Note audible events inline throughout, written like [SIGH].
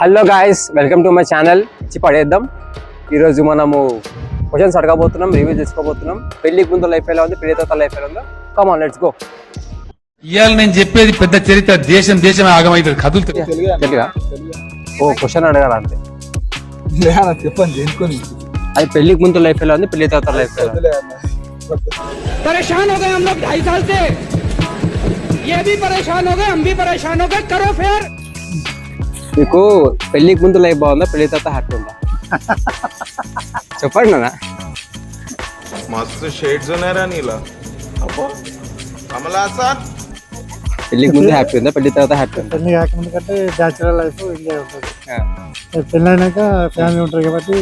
hello guys welcome to my channel ఇచ్చి పడేద్దాం ఈరోజు మనము క్వశ్చన్స్ అడగబోతున్నాం రివ్యూ చేసుకోబోతున్నాం పెళ్లికి ముందు లైఫ్ ఎలా ఉంది పెళ్లి తర్వాత లైఫ్ ఎలా ఉందో కమాన్ లెట్స్ గో ఇవాళ నేను చెప్పేది పెద్ద చరిత్ర దేశం దేశమే ఆగమైతుంది కదులుతుంది గట్టిగా ఓ క్వశ్చన్ అడగాల అంతే లేదన్న చెప్పండి దేనికొని అది పెళ్లికి ముందు లైఫ్ ఎలా ఉంది పెళ్లి తర్వాత లైఫ్ ఎలా ఉంది परेशान हो गए हम लोग ढाई साल से ये भी परेशान हो गए हम भी परेशान हो गए करो फिर మీకు పెళ్ళికి ముందు లైఫ్ బాగుందా పెళ్ళి తర్వాత హ్యాపీ ఉందా? [LAUGHS] చెప్పండి నాన్న. మస్తు షేడ్స్ ఉన్నారా నీలా. అబ్బో. పెళ్ళికి ముందు హ్యాపీ ఉందా పెళ్ళి తర్వాత హ్యాపీ ఉందా? పెళ్ళి కాకముందు కంటే బ్యాచులర్ లైఫ్ ఎంజాయ్ ఉంటుంది పెళ్ళి అయినాక ఫ్యామిలీ ఉంటారు కాబట్టి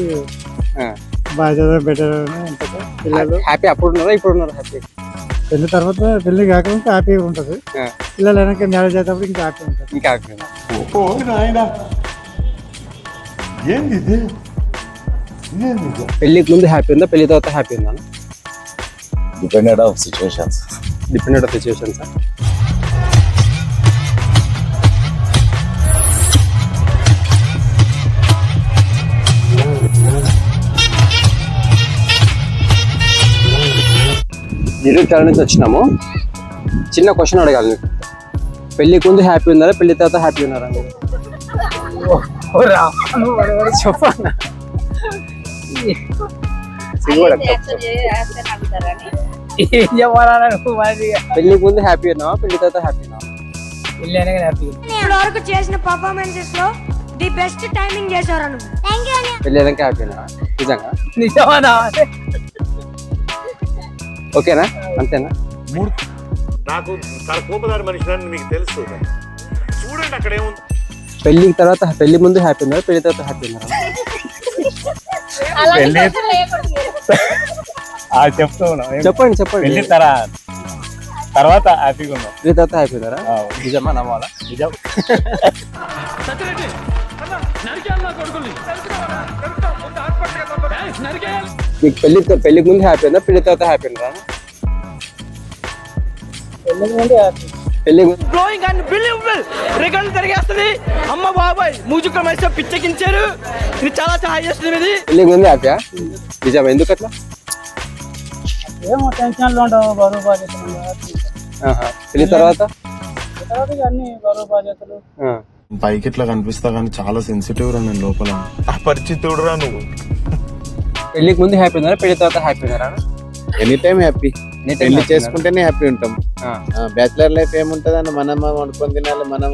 బాగా చదివే బెటర్ ఉంటుంది. పిల్లలు. హ్యాపీ అప్పుడు ఉన్నారా ఇప్పుడు ఉన్నారా హ్యాపీ? పెళ్ళి తర్వాత పెళ్ళి కాకముందు హ్యాపీగా ఉంటుంది. ఆ. పిల్లలు అయినాక మ్యారేజ్ అయినప్పుడు ఇంకా హ్యాపీ ఉంటుంది. ఇంకా హ్యాపీ ఏంది పెళ్ళికి ముందు హ్యాపీ ఉందా? పెళ్ళి తర్వాత హ్యాపీ ఉందా? Depended of situations dependent of situation channel నుంచి వచ్చినాము. చిన్న క్వశ్చన్ అడగాలి మీకు పెళ్ళికి ముందు హ్యాపీ ఉన్నారా? పెళ్ళి తర్వాత హ్యాపీ ఉన్నారా మీరు చెప్పన్నా. ఏం చెప్పాలా పెళ్ళికి ముందు హ్యాపీ ఉన్నావా? పెళ్ళి తర్వాత హ్యాపీ ఉన్నావా? పెళ్ళి హ్యాపీ ఇప్పటి వరకు చేసిన పర్ఫార్మెన్సెస్లో ది బెస్ట్ టైమింగ్ చేశారు పెళ్ళి హ్యాపీ ఉన్నావా? నిజంగా? నిజమానా ఓకేనా? అంతేనా? నాకు చాలా కోపదారి మనిషి మీకు తెలుసు. చూడండి అక్కడ ఏముంది. పెళ్ళి తర్వాత పెళ్ళి ముందు హ్యాపీ ఉన్నారా? పెళ్ళి తర్వాత హ్యాపీ ఉన్నారా? చెప్పండి చెప్పండి. పెళ్ళి తర తర్వాత హ్యాపీగా ఉన్నాం. పెళ్ళి తర్వాత హ్యాపీ ఉన్నారా? నిజమా నమ్మాలా నిజం. మీకు పెళ్ళి పెళ్ళికి ముందు హ్యాపీ ఉందా? పెళ్ళి తర్వాత హ్యాపీ ఉన్నారా పెళ్ళి ముందు గ్లోయింగ్ అండ్ బిలీవబుల్ రికార్డు తిరిగేస్తుంది. అమ్మ బాబాయ్ ఇది చాలా చేస్తుంది ఇది పెళ్ళికి ముందు హ్యాపీయా ఎందుకు అట్లా ఏమో టెన్షన్లు ఉండవు బరువు బాధ్యతలు ఆహా. పెళ్ళి తర్వాత? తర్వాత అన్ని బరువు బాధ్యతలు. ఆ. పైకి ఇట్లా కనిపిస్తా కానీ చాలా సెన్సిటివ్ రా నేను లోపల. అపరిచితుడు రా నువ్వు. పెళ్ళికి ముందు హ్యాపీ ఉన్నారా? పెళ్ళి తర్వాత హ్యాపీ ఉన్నారా? ఎనీ టైం హ్యాపీ పెళ్ళి చేసుకుంటేనే హ్యాపీ ఉంటాం. ఆ. బ్యాచిలర్ లైఫ్ ఏముంటది అని మనం వండుకొని తినాలి? మనం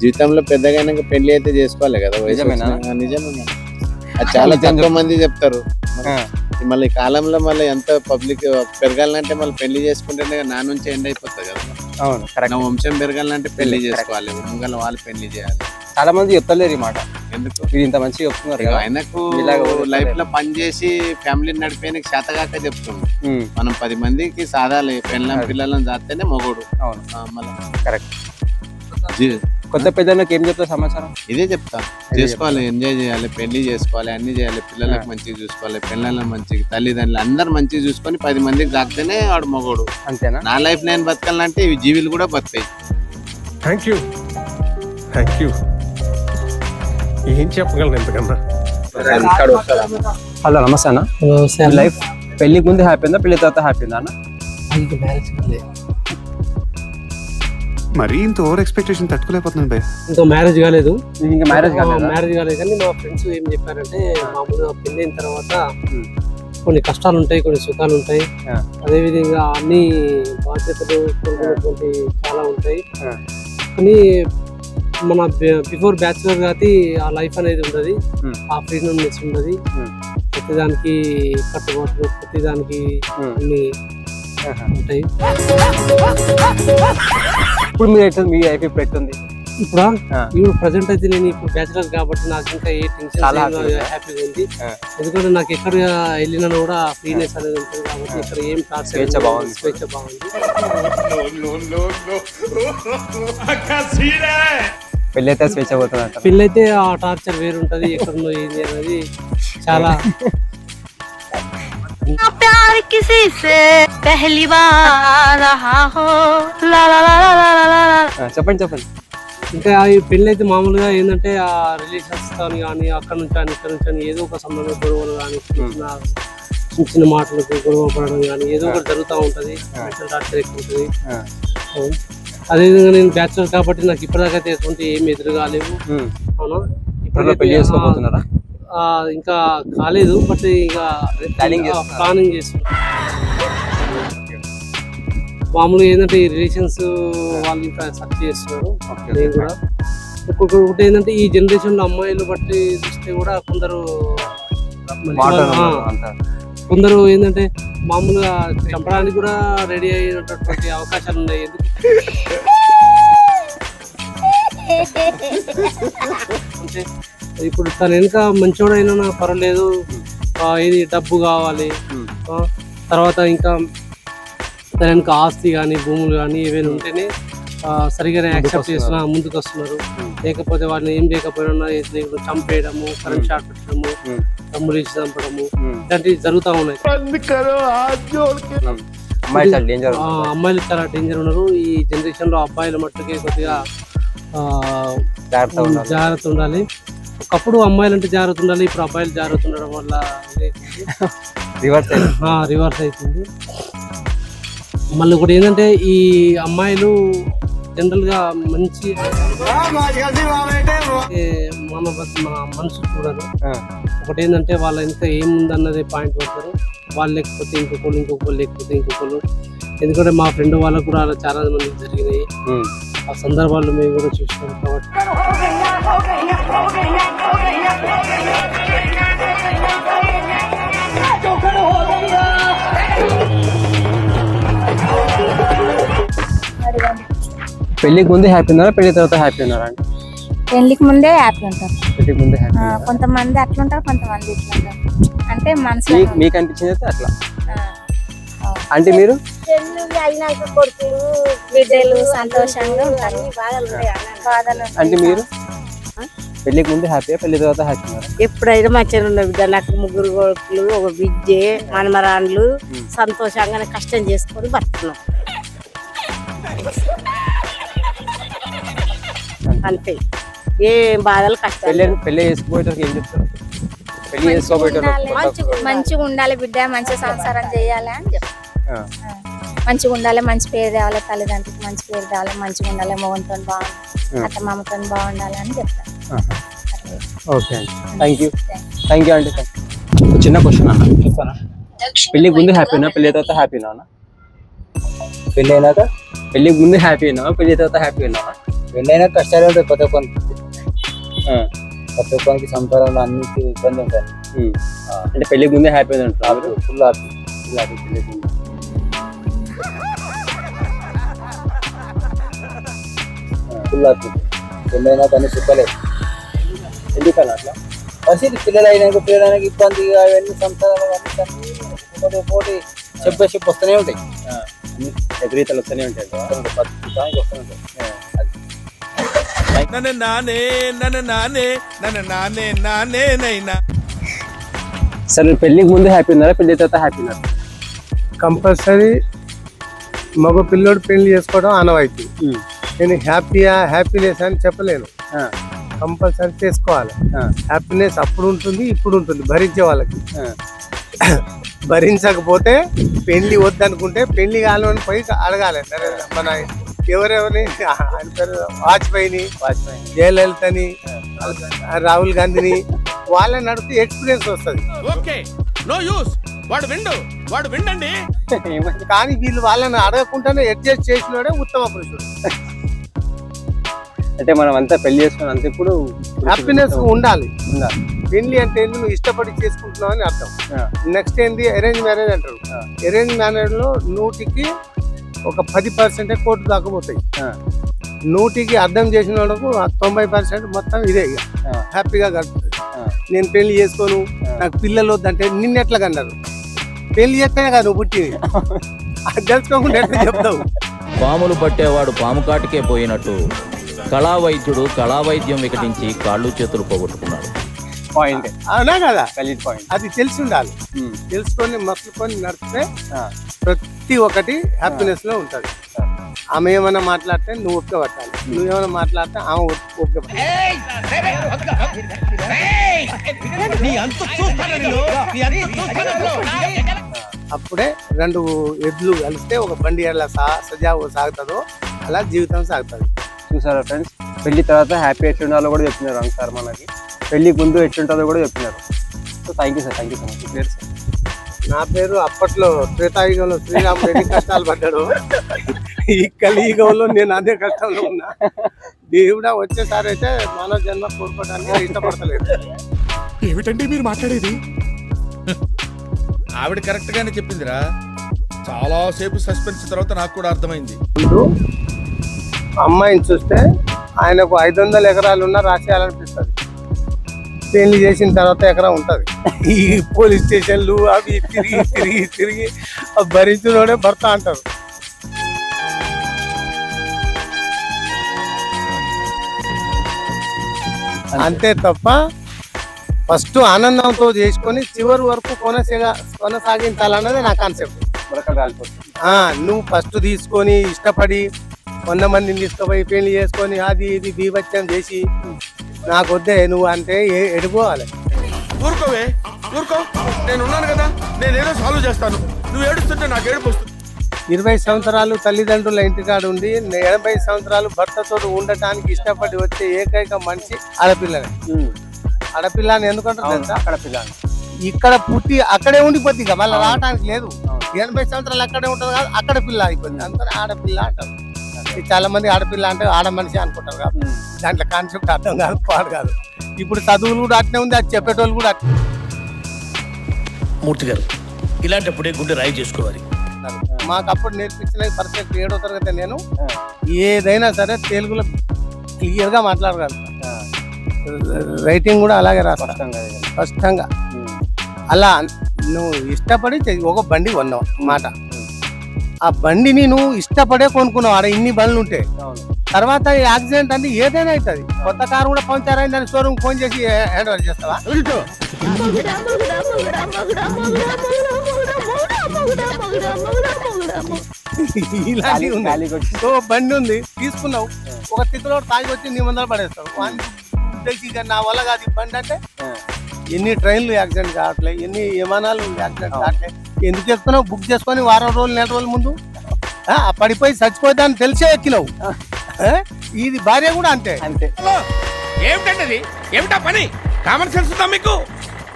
జీవితంలో పెద్దగా పెళ్ళి అయితే చేసుకోవాలి కదా? నిజమేనా? నిజమే. అది చాలా తక్కువ మంది చెప్తారు. మళ్ళీ ఈ కాలంలో మళ్ళీ ఎంత పబ్లిక్ పెరగాలంటే మళ్ళీ పెళ్ళి చేసుకుంటేనే నా నుంచి ఎండ్ అయిపోతుంది కదా. అవును కరెక్ట్ నా వంశం పెరగాలంటే పెళ్ళి చేసుకోవాలి. ముంగల వాళ్ళు పెళ్ళి చేయాలి. చాలా మంది చెప్తలేరు ఈ మాట. ఎందుకు? మీరు ఇంత మంచిగా చెప్తున్నారు కదా. ఆయనకు ఎవరు లైఫ్లో పని చేసి ఫ్యామిలీని నడిపేయడానికి శాతగాక చెప్తుంది. ఉమ్, మనం పది మందికి సాధాలి పెళ్ళం పిల్లలను దాస్తేనే మొగోడు. అవును. మళ్ళా. కరెక్ట్. జీ- కొత్త పెద్దలకు ఏం చెప్తారు సమాచారం? ఇదే చెప్తా. చేసుకోవాలి ఎంజాయ్ చేయాలి పెళ్ళి చేసుకోవాలి అన్ని చేయాలి పిల్లలకు మంచిగా చూసుకోవాలి పిల్లలను మంచిగా తల్లిదండ్రులు అందరు మంచిగా చూసుకొని పది మందికి దాకితేనే వాడు మొగోడు. అంతేనా? నా లైఫ్ నేను బతకాలంటే ఇవి జీవులు కూడా బతుకాయి థ్యాంక్ యూ థ్యాంక్ యూ ఏం చెప్పగలను ఎంతకన్నా హలో నమస్తే అన్న. లైఫ్ పెళ్ళికి ముందు హ్యాపీ ఉందా? పెళ్ళి తర్వాత హ్యాపీ ఉందా అన్న? మరీ ఇంత ఓవర్ ఎక్స్పెక్టేషన్ తట్టుకోలేకపోతున్నాను భయ్. ఇంకా మ్యారేజ్ కాలేదు. ఇంకా మ్యారేజ్ కాలేదా? మ్యారేజ్ కాలేదు కానీ మా ఫ్రెండ్స్ ఏం చెప్పారంటే మామూలుగా పెళ్ళి అయిన తర్వాత కొన్ని కష్టాలు ఉంటాయి కొన్ని సుఖాలు ఉంటాయి ఆ. అదే విధంగా అన్ని బాధ్యతలు చాలా ఉంటాయి. కానీ మన బిఫోర్ బ్యాచులర్ కాబట్టి ఆ లైఫ్ అనేది ఉండదు Hmm. ఆ ఫ్రీడమ్నెస్ ఉండదు Hmm. ప్రతిదానికి కట్టుబాట్లు ప్రతిదానికి Hmm. అన్ని. ఉంటాయి ఇప్పుడు మీరు ఎట్లా మీ లైఫ్ ఇప్పుడు ఎట్లుంది ఇప్పుడు. ఇప్పుడు ప్రజెంట్ అయితే నేను ఇప్పుడు బ్యాచులర్ కాబట్టి నాకు ఇంకా ఏ టెన్షన్. హ్యాపీగా ఉంది. ఎందుకంటే నాకు ఎక్కడ వెళ్ళినా కూడా ఫ్రీనెస్ అనేది ఉంటుంది కాబట్టి ఇక్కడ ఏం టార్చర్ స్వేచ్ఛ. బాగుంది. స్వేచ్ఛ బాగుంది [LAUGHS] పెళ్లి అయితే స్వేచ్ఛ పోతుంది అంటారు పెళ్ళి అయితే ఆ టార్చర్ వేరుంటది ఎక్కడుందో ఏంది అనేది చాలా प्यार किसी से पहली बार रहा हो ला ला ला ला ला ला ला ఆ, చెప్పండి చెప్పండి ఇంకా ఈ పెళ్ళి అయితే మామూలుగా ఏంటంటే ఆ రిలేషన్స్ కానీ కానీ అక్కడ నుంచి కానీ ఇక్కడ నుంచి కానీ ఏదో ఒక సంబంధం గొడవలు కానీ చిన్న చిన్న చిన్న చిన్న మాటలకు గొడవ పడడం కానీ ఏదో ఒకటి జరుగుతూ ఉంటుంది మెంటల్ టార్చర్ ఎక్కువ ఉంటుంది అవును. అదేవిధంగా నేను బ్యాచులర్ కాబట్టి నాకు ఇప్పటిదాకా అయితే ఎటువంటి ఏమి ఎదురు కాలేవు ఉమ్. అవునా? త్వరలో పెళ్ళి ఇప్పటికైతే, చేసుకోబోతున్నారా ఆ, ఇంకా కాలేదు బట్ ఇక. ప్లానింగ్ చేస్తున్నారు? మామూలుగా ఏంటంటే ఈ రిలేషన్స్ వాళ్ళు ఇంకా సర్చ్ చేస్తున్నారు. నేను కూడా. ఒకటి ఏంటంటే ఈ జనరేషన్లో అమ్మాయిలు బట్టి చూస్తే కూడా కొందరు కొందరు ఏంటంటే మామూలుగా చంపడానికి కూడా రెడీ అయినటువంటి అవకాశాలు ఉన్నాయి. ఎందుకు అంటే ఇప్పుడు తన వెనుక మంచోడైనా పర్వాలేదు. ఇది డబ్బు కావాలి. తర్వాత ఇంకా తన వెనుక ఆస్తి కానీ భూములు కానీ ఏవైనా ఉంటేనే సరిగానే యాక్సెప్ట్ చేస్తున్నా ముందుకు వస్తున్నారు. లేకపోతే వాళ్ళని ఏం లేకపోయినా చంపేయడము కరెంట్ షాట్ పెట్టడము ఇచ్చి చంపడము. ఇలాంటివి జరుగుతూ ఉన్నాయి. ఉమ్. అమ్మాయి చాలా డేంజర్ అమ్మాయిలు చాలా డేంజర్ ఉన్నారు. ఈ జనరేషన్లో అబ్బాయిల మట్టుకే కొద్దిగా జాగ్రత్త ఉండాలి. ఒకప్పుడు అమ్మాయిలు అంటే జాగ్రత్త ఉండాలి ఇప్పుడు అబ్బాయిలు జాగ్రత్త ఉండడం వల్ల రివర్స్ రివర్స్ [LAUGHS] అవుతుంది. మళ్ళీ ఒకటి ఏంటంటే ఈ అమ్మాయిలు జనరల్గా మంచి మన మన మనసు చూడరు. ఒకటి ఏంటంటే వాళ్ళ ఎంత ఏముందన్నదే పాయింట్ పడతారు. వాళ్ళు లేకపోతే ఇంకొకరు ఇంకొకరు లేకపోతే ఇంకొకరు ఎందుకంటే మా ఫ్రెండ్ వాళ్ళకు కూడా అలా చాలా మంది జరిగినాయి. ఆ సందర్భాలు మేము కూడా చూసినాం కాబట్టి. పెళ్ళికి ముందే హ్యాపీ ఉన్నారా? పెళ్ళి తర్వాత హ్యాపీ ఉన్నారా అండి? పెళ్ళికి ముందే హ్యాపీ ఉంటారు. పెళ్ళికి ముందే హ్యాపీ ఆ, కొంతమంది అట్లుంటారు కొంతమంది ఇట్లుంటారు అంటే మనసులో మీకు మీకు అనిపించింది అయితే అట్లా? ఆ, అంటే మీరు? బిడ్డలు సంతోషంగా ఉంటారు. బాధలు అంటే మీరు? పెళ్ళికి ముందే హ్యాపీ పెళ్ళి తర్వాత హ్యాపీ ఉన్నారా? ఎప్పుడైనా మంచిగా ఉన్న బిడ్డ నాకు ముగ్గురు కొడుకులు ఒక బిడ్డే మనమరాన్లు సంతోషంగా కష్టం చేసుకొని బతున్నాం అంతే. ఏ బాధలు కష్టాలు. పెళ్ళి పెళ్ళి చేసుకోబోయేటోళ్ళకి ఏం చెప్తారు పెళ్ళి చేసుకోబోయేటోళ్ళకి మంచిగా ఉండాలి. బిడ్డ మంచి సంసారం చేయాలి అని. మంచిగా ఉండాలి మంచి పేరు తేవాలి తల్లిదండ్రులకు మంచి పేరు తేవాలి మంచిగా ఉండాలి మగంతో బాగుండాలి అత్త మామతో బాగుండాలి అని చెప్తారు ఓకే అండి. థ్యాంక్ యూ థ్యాంక్ యూ అండి చిన్న క్వశ్చన్ అన్న. చెప్తానా? పెళ్ళికి ముందు హ్యాపీనా పెళ్ళి తర్వాత హ్యాపీనా అన్న? పెళ్ళి అయినాక? పెళ్ళికి ముందు హ్యాపీనా పెళ్ళి తర్వాత హ్యాపీనా అయినాక కష్టాలు ఉంటాయి ప్రతి ఒక్కరికి ప్రతి ఒక్కరికి సంసారంలో అన్నిటి ఇబ్బంది ఉంటాయి. అంటే పెళ్ళికి ముందే హ్యాపీ అంటారు ఫుల్ హ్యాపీ ఫుల్ హ్యాపీ ముందు. ఫుల్ హ్యాపీ అయినాక అన్ని చెప్పలేదు ఎందుకన్నా అట్లా? పరిస్థితి పిల్లలు అయినాక పిల్లలు అయినాక ఇబ్బంది అవన్నీ సంసారాలు అన్నీ ఒకటి ఒకటి చెప్పే చెప్పు వస్తూనే ఉంటాయి. ఎదురీతలు వస్తూనే ఉంటాయి. వస్తూనే ఉంటాయి. నన్ను నానే నన్ను నానే నన్ను నానే నానే నైనా. సరే పెళ్ళికి ముందు హ్యాపీ ఉన్నారా? పెళ్ళి తర్వాత హ్యాపీ ఉన్నారా? కంపల్సరీ మగ పిల్లోడు పెళ్ళి చేసుకోవడం ఆనవాయితీ. నేను హ్యాపీయా హ్యాపీనెస్ అని చెప్పలేను. కంపల్సరీ చేసుకోవాలి. హ్యాపీనెస్ అప్పుడు ఉంటుంది ఇప్పుడు ఉంటుంది భరించే వాళ్ళకి. భరించకపోతే పెళ్ళి వద్దనుకుంటే పెళ్ళి కావాలని పోయి అడగాలి. మన ఎవరెవరిని? ఆయన పేరు వాజ్పేయిని వాజ్పేయి జయలలితని రాహుల్ గాంధీని వాళ్ళని నడిపి ఎక్స్పీరియన్స్ వస్తుంది. ఓకే నో యూస్ వాడు విండు వాడు విండండి? [LAUGHS] కానీ వీళ్ళు వాళ్ళని అడగకుండానే అడ్జస్ట్ చేసినోడే ఉత్తమ పురుషుడు. అంటే మనం అంతా పెళ్ళి చేసుకుని అంత ఇప్పుడు హ్యాపీనెస్ ఉండాలి. ఉండాలి. పెళ్ళి అంటే ఏంది? నువ్వు ఇష్టపడి చేసుకుంటున్నావు అని అర్థం. నెక్స్ట్ ఏంది? అరేంజ్ మ్యారేజ్ అంటారు. అరేంజ్ మ్యారేజ్లో నూటికి ఒక పది పర్సెంటే కోర్టు దాకపోతాయి ఆ. నూటికి అర్థం చేసిన వాళ్ళకు ఆ తొంభై పర్సెంట్ మొత్తం ఇదే ఇక. హ్యాపీగా గడుపుతుంది. నేను పెళ్ళి చేసుకోను నాకు పిల్లలు వద్దంటే నిన్నెట్లా కన్నారు? పెళ్ళి చేస్తేనే కదా నువ్వు పుట్టింది. అది తెలుసుకోకుండా ఎట్లా చెప్తావు? పాములు పట్టేవాడు పాము కాటికే పోయినట్టు. కళా వైద్యుడు కళా వైద్యం వికటించి కాళ్ళు చేతులు పోగొట్టుకున్నాడు. పాయింట్ అవునా కదా? పాయింట్ అది తెలిసి ఉండాలి. తెలుసుకొని మసులుకొని నడిపితే ప్రతి ఒక్కటి హ్యాపీనెస్లో ఉంటది. ఆమె ఏమైనా మాట్లాడితే నువ్వు ఒక్క పట్టాలి. నువ్వేమైనా మాట్లాడితే ఆమె ఒక్క పట్టాలి. అప్పుడే రెండు ఎద్దులు కలిస్తే ఒక బండి ఎలా సా సజావు సాగుతుందో అలా జీవితం సాగుతుంది. చూసారా ఫ్రెండ్స్ పెళ్ళి తర్వాత హ్యాపీ ఎట్లుండాలో కూడా చెప్పినారు సార్ మనకి. పెళ్ళికి ముందు ఎట్లుంటుందో కూడా చెప్పినారు. So thank you sir thank you so much sir నా పేరు అప్పట్లో త్రేతాయుగంలో శ్రీరాముడు ఎన్ని కష్టాలు పడ్డాడు. ఈ కలియుగంలో నేను అదే కష్టంలో ఉన్నా. దేవుడా వచ్చేసారి అయితే మానవ జన్మ కోరుకోవడానికి ఇష్టపడతలేదు. ఏమిటండి మీరు మాట్లాడేది? ఆవిడ కరెక్ట్ గానే చెప్పిందిరా. చాలా సేపు సస్పెన్స్ తర్వాత నాకు కూడా అర్థమైంది. ముందు అమ్మాయిని చూస్తే ఆయనకు ఐదు వందల ఎకరాలు ఉన్నా రాసేయాలనిపిస్తుంది పెళ్ళి చేసిన తర్వాత ఎకరం ఉంటది. ఈ పోలీస్ స్టేషన్లు అవి తిరిగి తిరిగి తిరిగి ఆ భరించినోడే భర్త అంటారు. అంతే తప్ప ఫస్ట్ ఆనందంతో చేసుకొని చివరి వరకు కొనసాగ కొనసాగించాలన్నది నా కాన్సెప్ట్. నువ్వు ఫస్ట్ తీసుకొని ఇష్టపడి వంద మందిని తీసుకుపోయి పెళ్ళి చేసుకొని అది ఇది బీభత్సం చేసి నాకు వద్దే నువ్వు అంటే ఎడిపోవాలి. ఊరుకోవే ఊరుకో. నేను ఉన్నాను కదా నేను ఏదో సాల్వ్ చేస్తాను. నువ్వు ఏడుస్తుంటే నాకు ఏడుపు వస్తుంది. ఇరవై సంవత్సరాలు తల్లిదండ్రుల ఇంటికాడ ఉండి ఎనభై సంవత్సరాలు భర్తతో ఉండటానికి ఇష్టపడి వచ్చే ఏకైక మనిషి ఆడపిల్లనే. ఆడపిల్ల అని ఎందుకంటారు తెలుసా? అక్కడ పిల్లలు ఇక్కడ పుట్టి అక్కడే ఉండిపోద్ది ఇక మళ్ళీ రావడానికి లేదు. ఎనభై సంవత్సరాలు అక్కడే ఉంటుంది కాదు అక్కడ పిల్ల అయిపోయింది అందుకని ఆడపిల్ల అంటారు. చాలా మంది ఆడపిల్ల అంటే ఆడ మనిషి అనుకుంటారు కాబట్టి దాంట్లో కాన్సెప్ట్ అర్థం కాదు పాడు కాదు. ఇప్పుడు చదువులు కూడా అట్నే ఉంది అది చెప్పేటోళ్ళు కూడా అట్నే. మూర్తి గారు ఇలాంటప్పుడే గుండె రాయి చేసుకోవాలి. మాకు అప్పుడు నేర్పించిన పర్ఫెక్ట్ ఏడో తరగతి నేను. ఏదైనా సరే తెలుగులో క్లియర్గా మాట్లాడగలుగుతా రైటింగ్ కూడా అలాగే రాస్తా. స్పష్టంగా అలా నువ్వు ఇష్టపడి ఒక బండి కొన్నావు మాట. ఆ బండిని నువ్వు ఇష్టపడే కొనుక్కున్నావు. ఆడ ఇన్ని బండ్లు ఉంటే. తర్వాత యాక్సిడెంట్ అంటే ఏదైనా అవుతుంది. కొత్త కారు కూడా పంచర్ అయిందని షోరూమ్ ఫోన్ చేసి హ్యాండ్ ఓవర్ చేస్తావా? బండి ఉంది. తీసుకున్నావు. ఒక తిక్కులో తాగి వచ్చి నీ ముందర పడేస్తావు. ఉద్దేశించి నా వల్ల కాదు బండి అంటే ఎన్ని ట్రైన్లు యాక్సిడెంట్ కావట్లే ఎన్ని విమానాలు యాక్సిడెంట్ కావట్లే. ఎందుకు చెప్తున్నావు? బుక్ చేసుకొని వారం రోజులు నెల రోజుల ముందు? ఆ, పడిపోయి చచ్చిపోతాను తెలిసే ఎక్కినావు? ఇది భార్య కూడా అంతే. అంతే. ఏమిటండి ఏమిటా పని? కామన్ సెన్స్ మీకు?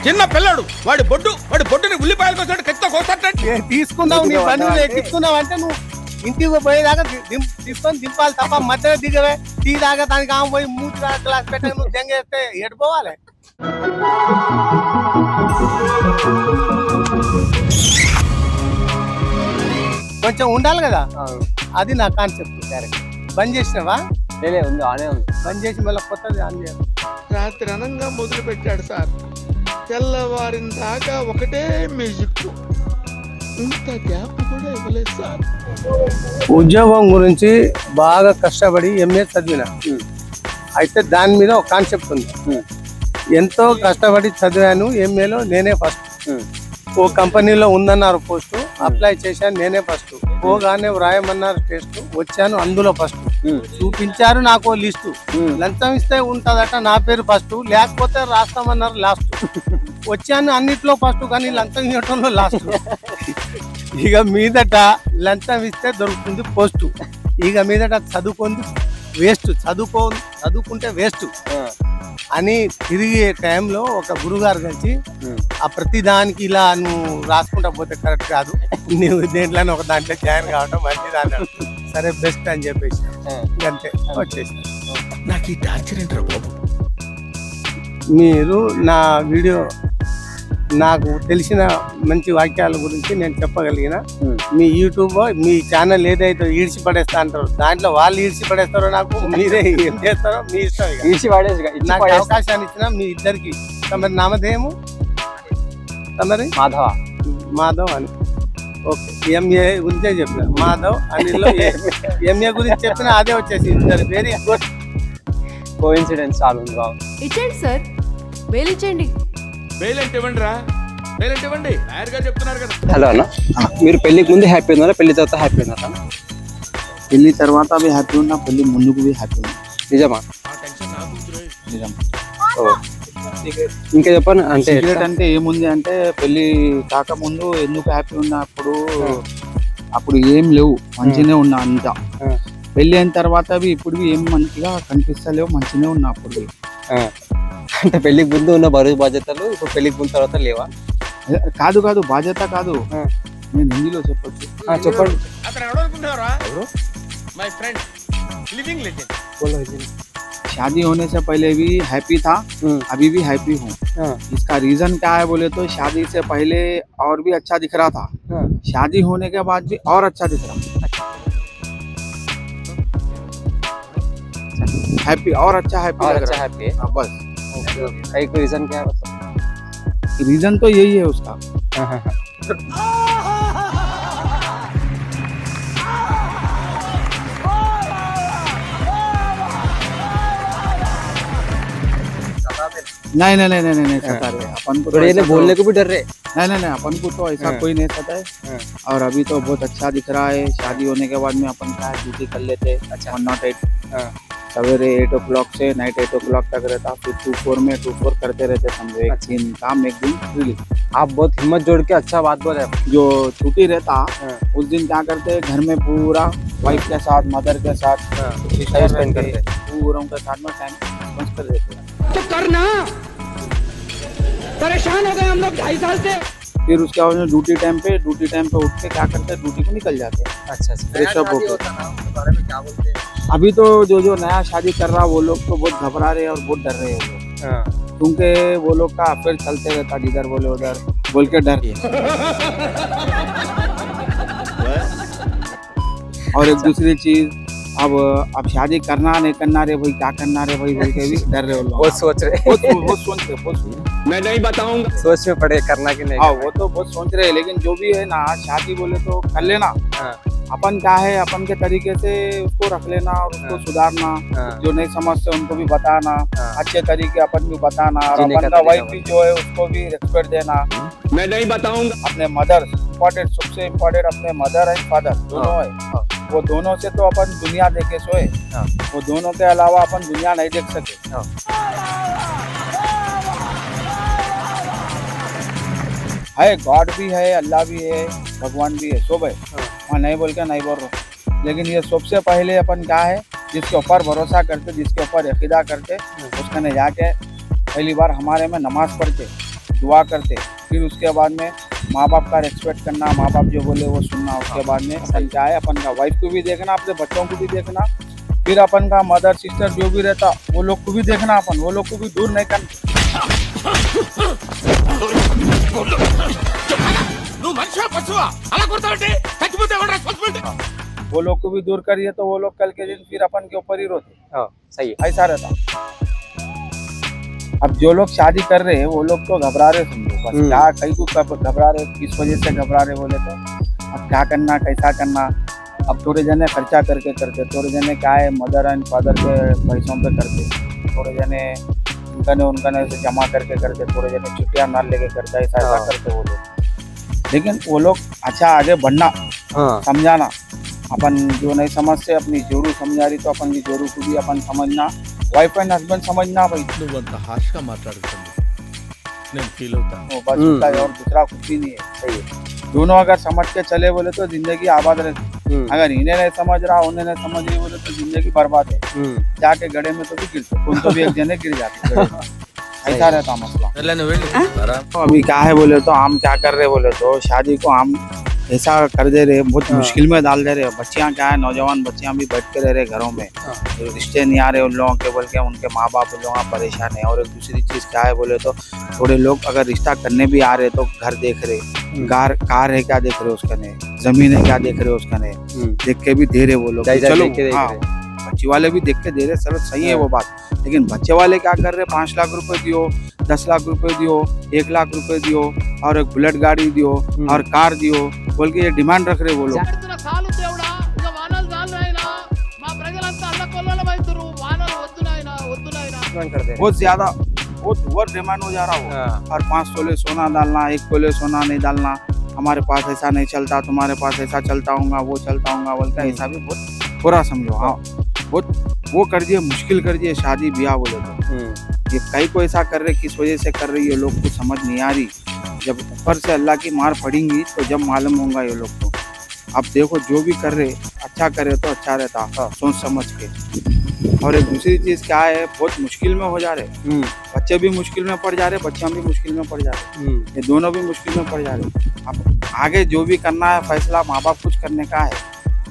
చిన్న పిల్లడు వాడి బొడ్డు వాడి బొడ్డుని ఉల్లిపాయలు కోసాడు కత్తితో కోసాడు ఏ, తీసుకున్నావు నీ బండి ఎక్కిస్తున్నావు అంటే నువ్వు ఇంటికి పోయేదాకా తీసుకొని దింపాలి తప్ప మధ్యలో దిగవే. టీ దాకా దానికి ఆమె పోయి మూడు గ్లాస్ పెట్టి నువ్వు దెంగేస్తే ఎడిపోవాలి కొంచెం ఉండాలి కదా? అది నా కాన్సెప్ట్ క్యారెక్టర్ బంద్ చేసినావా? లేలే ఉంది ఆనే ఉంది. బంద్ చేసి మళ్ళీ కొత్తది ఆన్ చేయాలి. రాత్రి అనంగా మొదలు పెట్టాడు సార్. తెల్లవారిన దాకా ఒకటే మ్యూజిక్. ఇంత గ్యాప్ కూడా ఇవ్వలేదు సార్. ఉద్యోగం గురించి బాగా కష్టపడి ఎంఏ చదివిన. అయితే దాని మీద ఒక కాన్సెప్ట్ ఉంది. ఎంతో కష్టపడి చదివాను ఎంఏలో నేనే ఫస్ట్ ఓ కంపెనీలో ఉందన్నారు పోస్ట్ అప్లై చేశాను నేనే ఫస్ట్ పోగానే వ్రాయమన్నారు టెస్ట్ వచ్చాను అందులో ఫస్ట్ చూపించారు నాకు లిస్టు. లంచం ఇస్తే ఉంటదట నా పేరు ఫస్ట్ లేకపోతే రాస్తామన్నారు లాస్ట్ [LAUGHS] వచ్చాను అన్నిట్లో ఫస్ట్ కానీ లంచం ఇవ్వటంలో లాస్ట్ ఇక మీదట లంచం ఇస్తే దొరుకుతుంది పోస్ట్ ఇక మీదట చదువుకుంది వేస్ట్ చదువుకో చదువుకుంటే వేస్ట్ అని తిరిగే టైంలో ఒక గురుగారు కలిసి ఆ ప్రతి దానికి ఇలా నువ్వు రాసుకుంటా పోతే కరెక్ట్ కాదు. నువ్వు దేంట్లోనే ఒక దాంట్లో జాయిన్ కావడం మంచిది అన్నాడు. సరే బెస్ట్ అని చెప్పేసి. అంతే వచ్చేసి. నాకు ఈ టార్చర్ ఏంట్రా బాబు? మీరు నా వీడియో నాకు తెలిసిన మంచి వాక్యాల గురించి నేను చెప్పగలిగిన. మీ యూట్యూబ్ మీ ఛానల్ ఏదైతే ఈడ్చి పడేస్తా అంటారో దాంట్లో వాళ్ళు ఈడ్చి పడేస్తారో నాకు మీరే ఏం చేస్తారో మీ ఇష్టం. ఈడ్చి పడేసి నాకు. అవకాశాన్ని ఇచ్చిన మీ ఇద్దరికి. తమరి నామధేయము? తమరి? మాధవ. మాధవ్ అని. ఓకే. ఎంఏ గురించే చెప్పిన. మాధవ్ అనిల్లో ఎంఏ గురించి చెప్పిన అదే వచ్చేసి ఇద్దరు వెరీ గుడ్ కో ఇన్సిడెంట్స్ చాలా ఉంది బాబు. ఇచ్చేయండి సార్. వేలు ఇచ్చేయండి. బెయిల్ అంటే ఇవ్వండి రా. బెయిల్ అంటే ఇవ్వండి. లాయర్ గారు చెప్తున్నారు కదా. హలో అన్న. మీరు పెళ్ళికి ముందు హ్యాపీ ఉన్నారా? పెళ్ళి తర్వాత హ్యాపీ ఉన్నారా? పెళ్ళి తర్వాత అవి హ్యాపీ ఉన్నా పెళ్ళి ముందుకు బి హ్యాపీ ఉన్నా. నిజమా? నిజం. ఓ. ఇంకా చెప్పండి అంటే సీక్రెట్? అంటే ఏముంది అంటే పెళ్ళి కాకముందు ఎందుకు హ్యాపీ ఉన్నా అప్పుడు అప్పుడు ఏం లేవు. మంచిగానే ఉన్నా అంతా. పెళ్ళి అయిన తర్వాత అవి ఇప్పుడు ఏం మంచిగా కనిపిస్తలేవు మంచిగానే ఉన్నా అప్పుడు. ఆ. అంటే పెళ్లికి ముందు ఉన్న బరువు బాధ్యతలు ఇప్పుడు పెళ్లికి ముందు తర్వాత లేవా కాదు కాదు బాధ్యత కాదు నేను హిందీలో చెప్పొచ్చు ఆ, చెప్పండి అతను ఎవడు అనుకుంటున్నారా మై ఫ్రెండ్ లివింగ్ లెజెండ్ शादी होने से पहले भी हैप्पी था अभी भी हैप्पी हूँ इसका रीजन क्या है बोले तो शादी से पहले और भी अच्छा दिख रहा था शादी होने के बाद भी और अच्छा दिख रहा हैप्पी और अच्छा हैप्पी और लग अच्छा रहा हैप्पी है हाँ, बस कई कोई रीजन क्या है रीजन तो यही है उसका। हाँ, हाँ, हाँ। नहीं नहीं नहीं नहीं नहीं सता रहे। अपन को तो बोलने तो- को भी डर रहे। नहीं नहीं नहीं अपन को तो ऐसा। कोई नहीं सता है। और अभी तो बहुत अच्छा दिख रहा है। शादी होने के बाद में अपन क्या ड्यूटी कर लेते। अच्छा। वन नॉट एट सवेरे एट ओ क्लॉक से नाइट एट ओ क्लॉक तक रहता फिर टू फोर में टू फोर करते रहते समझो। एक दिन काम एक दिन रिलीज़ आप बहुत हिम्मत जोड़ के अच्छा बात बोल। रहे जो छुट्टी रहता उस दिन क्या करते घर में पूरा वाइफ के साथ मदर के साथ करते। पूरा उनके साथ में टाइम स्पेंड कर देते तो करना। परेशान हो गए हम लोग ढाई साल से। फिर उसके बाद में ड्यूटी टाइम पे ड्यूटी टाइम पे उठ के क्या करते हैं ड्यूटी को निकल जाते। हैं अच्छा। फ्रेश अप होकर अभी तो जो जो नया शादी कर रहा वो लोग तो बहुत घबरा रहे हैं और बहुत डर रहे हैं हाँ। क्योंकि वो लोग का अफेयर चलते रहता जिधर बोले उधर बोल के डर। और एक दूसरी चीज़ अब अब शादी करना नहीं करना रे भाई क्या करना रे भाई बोल के भी डर रहे हो बहुत सोच रहे बहुत बहुत सोच रहे बहुत मैं नहीं बताऊँगा। सोच में पड़े करना कि नहीं हाँ वो तो बहुत सोच रहे हैं लेकिन जो भी है ना शादी बोले तो कर लेना। अपन क्या है अपन के तरीके से उसको रख लेना और उसको सुधारना जो नहीं समझते उनको भी बताना अच्छे तरीके अपन भी बताना और अपन का वाइफ भी जो है उसको भी रेस्पेक्ट देना। मैं नहीं बताऊँगा। अपने मदर इम्पोर्टेंट सबसे इम्पोर्टेंट अपने मदर एंड फादर दोनों है। वो दोनों से तो अपन दुनिया देखे सोए। वो दोनों के अलावा अपन दुनिया नहीं देख सके। है गॉड भी है अल्लाह भी है भगवान भी है सब है। मैं नहीं बोल के नहीं बोल रहा हूँ। लेकिन ये सबसे पहले अपन क्या है जिसके ऊपर भरोसा करते जिसके ऊपर यकीदा करते उसके ने जाके पहली बार हमारे में नमाज़ पढ़ते दुआ करते फिर उसके बाद में माँ बाप का रेस्पेक्ट करना माँ बाप जो बोले वो सुनना उसके बाद में अपन क्या है अपन का वाइफ को भी देखना अपने बच्चों को भी देखना फिर अपन का मदर सिस्टर जो भी रहता वो लोग को भी देखना अपन वो लोग को भी दूर नहीं करना। నువ్వు మనిషివా పశువా అలా కొడతావంటే చచ్చిపోతే ఎవరు రెస్పాన్సిబిలిటీ वो लोग को भी दूर करिए तो वो लोग कल के दिन फिर अपन के ऊपर ही रोते हाँ सही है ऐसा रहता अब जो लोग शादी कर रहे हैं वो लोग तो घबरा रहे समझो बस हम्म। क्या कहीं को कब घबरा रहे किस वजह से घबरा रहे बोले तो अब क्या करना कैसा करना अब थोड़े जने खर्चा करके करते थोड़े जने क्या है मदर एंड फादर के पैसों पे करते थोड़े जने उनका ने उनका ने उसे जमा करके करते थोड़े जन छुट्टियाँ ना लेके करता ऐसा ऐसा करते वो लोग। लेकिन वो लोग अच्छा आगे बढ़ना हाँ। समझाना। अपन जो नहीं समझते अपनी जोरू समझा रही तो अपन की जोरू को भी अपन समझना। वाइफ एंड हस्बैंड समझना भाई। हाशगा फील होता है। बस हम्म। होता है और दूसरा कुछ भी नहीं है। सही है दोनों अगर समझ के चले बोले तो ज़िंदगी आबाद रहती अगर इन्हें नहीं समझ रहा उन्हें नहीं समझ रही बोले तो ज़िंदगी बर्बाद है। हम्म। जाके गड़े में तो भी गिर उन तो भी एक जने गिर जाते [LAUGHS] ऐसा रहता मसला। तो अभी क्या है बोले तो हम क्या कर रहे बोले तो शादी को हम ऐसा कर दे रहे बहुत हाँ। मुश्किल में डाल दे रहे। बच्चियाँ क्या है? नौजवान बच्चियाँ भी बैठ के रह रहे घरों में। हाँ। तो रिश्ते नहीं आ रहे उन लोगों के बोल के उनके माँ बाप उन लोग परेशान है। और एक दूसरी चीज़ क्या है बोले तो थोड़े लोग अगर रिश्ता करने भी आ रहे तो घर देख रहे। कार कार है क्या देख रहे उसका नहीं? ज़मीन है क्या देख रहे उसका नहीं? देख के भी दे रहे वो लोग। चलो हाँ। बच्ची वाले भी देख के दे रहे सर सही है। वो बात। लेकिन बच्चे वाले क्या कर रहे? पाँच लाख रुपए दियो दस लाख रुपए दियो एक लाख रुपए दियो और एक बुलेट गाड़ी दियो और कार दियो बोल के ये डिमांड रख रहे वो लोग। बहुत ज़्यादा बहुत ओवर डिमांड हो जा रहा हो। और पाँच तोले सोना डालना एक तोले सोना नहीं डालना हमारे पास ऐसा नहीं चलता तुम्हारे पास ऐसा चलता हूँ वो चलता हूँ बोलता ऐसा भी बहुत बुरा समझो। हाँ बहुत वो कर दिए मुश्किल कर दिए शादी ब्याह बोले तो। ये कई को ऐसा कर रहे किस वजह से कर रही है लोग को समझ नहीं आ रही। जब ऊपर से अल्लाह की मार पड़ेंगी तो जब मालूम होगा ये लोग को। अब देखो जो भी कर रहे अच्छा करे तो अच्छा रहता सोच समझ के। और एक दूसरी चीज़ क्या है बहुत मुश्किल में हो जा रहे। बच्चे भी मुश्किल में पड़ जा रहे बच्चा भी मुश्किल में पड़ जा रहे। ये दोनों भी मुश्किल में पड़ जा रहे। अब आगे जो भी करना है फैसला माँ बाप कुछ करने का है।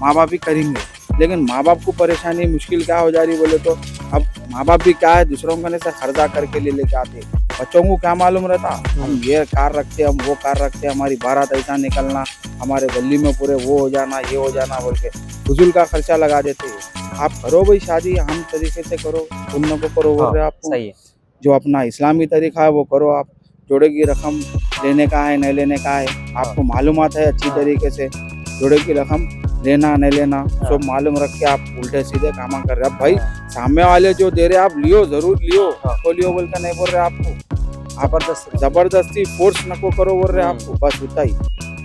माँ बाप भी करेंगे। लेकिन माँ बाप को परेशानी मुश्किल क्या हो जा रही बोले तो? अब माँ बाप भी क्या है दूसरों के से खर्चा करके ले लेके आते बच्चों को क्या मालूम रहता? हम ये कार रखते हम वो कार रखते हमारी बारात ऐसा निकलना हमारे गली में पूरे वो हो जाना ये हो जाना बोल के फजूल का खर्चा लगा देते हैं। आप करो भाई शादी हम तरीके से करो पुण्य को करो बोल रहे आप सही है। जो अपना इस्लामी तरीका है वो करो आप जोड़े की रकम लेने का है नहीं लेने का है आपको मालूम है अच्छी तरीके से जोड़े की रकम लेना नहीं लेना सब मालूम रख के आप उल्टे सीधे काम कर रहे हैं। भाई सामने वाले जो दे रहे आप लियो ज़रूर लियो। को लियो बोल के नहीं बोल रहे आपको। ज़बरदस्त ज़बरदस्ती फोर्स नको करो बोल रहे आपको। बस उतना ही।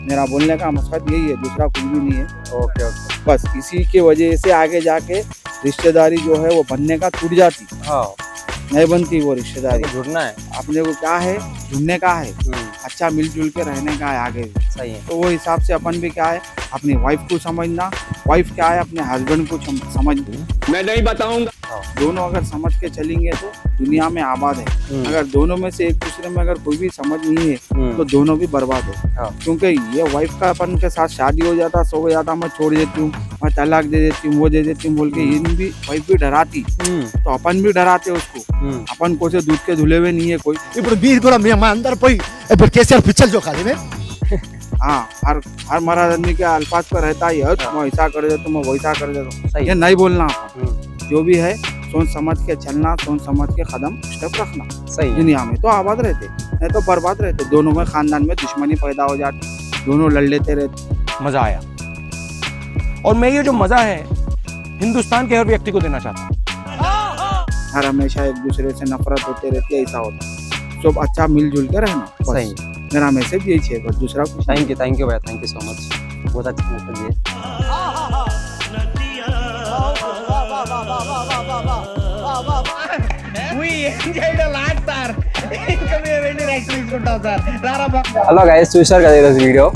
मेरा बोलने का मकसद यही है दूसरा कुछ भी नहीं है। Okay okay. बस इसी के वजह से आगे जाके रिश्तेदारी जो है वो बनने का टूट जाती। हाँ। नहीं बनती वो रिश्तेदारी। जुड़ना है। अपने को क्या है? जुड़ने का है। अच्छा मिलजुल के रहने का है आगे। भी सही है। तो वो हिसाब से अपन भी क्या है? अपनी वाइफ को समझना। वाइफ क्या है? अपने हस्बैंड को समझ समझना। मैं नहीं बताऊँगा। दोनों अगर समझ के चलेंगे तो दुनिया में आबाद है। हम्म। अगर दोनों में से एक दूसरे में अगर कोई भी समझ नहीं है हम्म। तो दोनों भी बर्बाद हो। हाँ। क्योंकि ये वाइफ का अपन के साथ शादी हो जाता सो जाता मैं छोड़ देती हूँ मैं तलाक दे देती हूँ वो दे देती हूँ बोल के हम्म। इन भी वाइफ भी डराती। तो अपन भी डराते उसको। अपन को से दूध के धुले हुए नहीं है कोई। बीस गुड़ा अंदर कोई कैसे पिछल जो खाली में? हाँ हर हर महाराज आदमी के अल्फाज पर रहता ही हाँ। ऐसा कर दे तो मैं वैसा कर दे हूँ। ये नहीं बोलना। जो भी है सोच समझ के चलना सोच समझ के कदम स्टेप रखना। सही दुनिया में तो आबाद रहते नहीं तो बर्बाद रहते। दोनों में खानदान में दुश्मनी पैदा हो जाती दोनों लड़ लेते रहते। मज़ा आया। और मैं ये जो मज़ा है हिंदुस्तान के हर व्यक्ति को देना चाहता हूँ। हर हमेशा एक दूसरे से नफरत होते रहती है ऐसा होता है। सब अच्छा मिलजुल के रहना सही। मेरा मैसेज यही है बस दूसरा कुछ थैंक यू थैंक यू भैया थैंक यू सो मच बहुत अच्छा मैसेज है। హలో గైస్ చూశారు కదా ఈరోజు వీడియో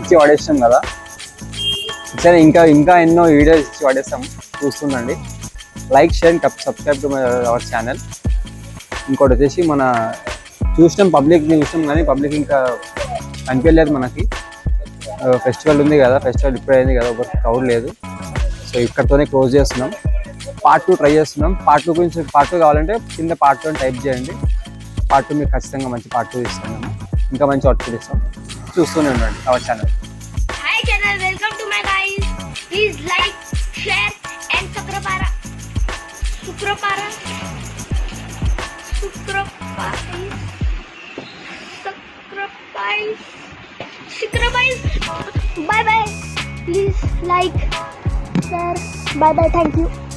ఇచ్చి పడేస్తాం కదా. సరే ఇంకా ఇంకా ఎన్నో వీడియోస్ ఇచ్చి పడేస్తాం చూస్తుండండి. Like share and subscribe to my our channel ఇంకోటి వచ్చేసి మన చూసినాం పబ్లిక్ చూసినాం కానీ పబ్లిక్ ఇంకా కనిపించలేదు మనకి. ఫెస్టివల్ ఉంది కదా ఫెస్టివల్ ఇప్పుడే అయింది కదా ఒక క్రౌడ్ లేదు. సో ఇక్కడతోనే క్లోజ్ చేస్తున్నాం. పార్ట్ టూ ట్రై చేస్తున్నాం. పార్ట్ టూ గురించి పార్ట్ టూ కావాలంటే కింద పార్ట్ టూ టైప్ చేయండి. పార్ట్ టూ మీకు ఖచ్చితంగా మంచి పార్ట్ టూ ఇస్తాం మేము ఇంకా మంచి అవుట్ చేస్తాం చూస్తూనే ఉండండి our channel Bye bye. Please like. Bye bye. Thank you.